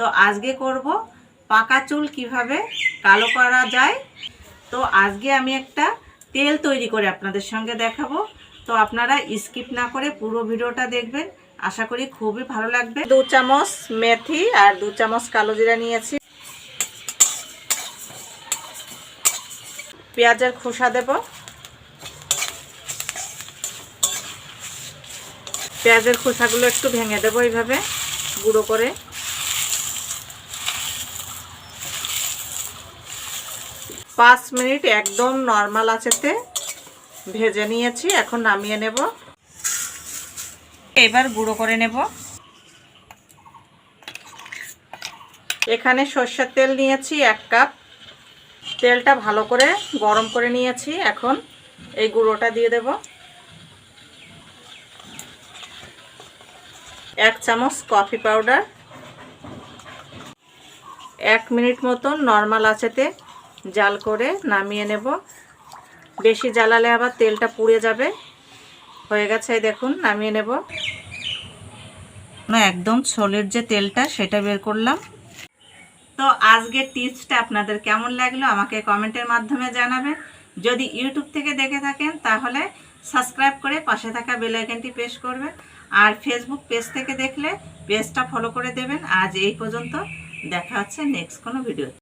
তো আজকে করব পাকা চুল কীভাবে কালো করা যায়। তো আজকে আমি একটা তেল তৈরি করে আপনাদের সঙ্গে দেখাবো। তো আপনারা স্কিপ না করে পুরো ভিডিওটা দেখবেন। আশা করি খুবই ভালো লাগবে। দু চামচ মেথি আর দু চামচ কালো জিরা নিয়েছি। পেঁয়াজের খোসা দেব। পেঁয়াজের খোসাগুলো একটু ভেঙে দেবো এইভাবে, গুঁড়ো করে। পাঁচ মিনিট একদম নর্মাল আছেতে ভেজে নিয়েছি, এখন নামিয়ে নেব। এবার গুঁড়ো করে নেব। এখানে সর্ষের তেল নিয়েছি এক কাপ। তেলটা ভালো করে গরম করে নিয়েছি, এখন এই গুঁড়োটা দিয়ে দেব। এক চামচ কফি পাউডার। এক মিনিট মতন নর্মাল আছেতে জাল করে নামিয়ে নেব। বেশি জ্বালালে আবার তেলটা পুড়ে যাবে। হয়ে গেছে দেখুন, নামিয়ে নেব। না, একদম ছোলের যে তেলটা, সেটা বের করলাম। তো আজকের টিপসটা আপনাদের কেমন লাগল আমাকে কমেন্টের মাধ্যমে জানাবেন। যদি ইউটিউব থেকে দেখে থাকেন, তাহলে সাবস্ক্রাইব করে পাশে থাকা বেল পেশ করবেন। আর ফেসবুক পেজ থেকে দেখলে পেজটা ফলো করে দেবেন। আজ এই পর্যন্ত, দেখা হচ্ছে নেক্সট কোনো ভিডিও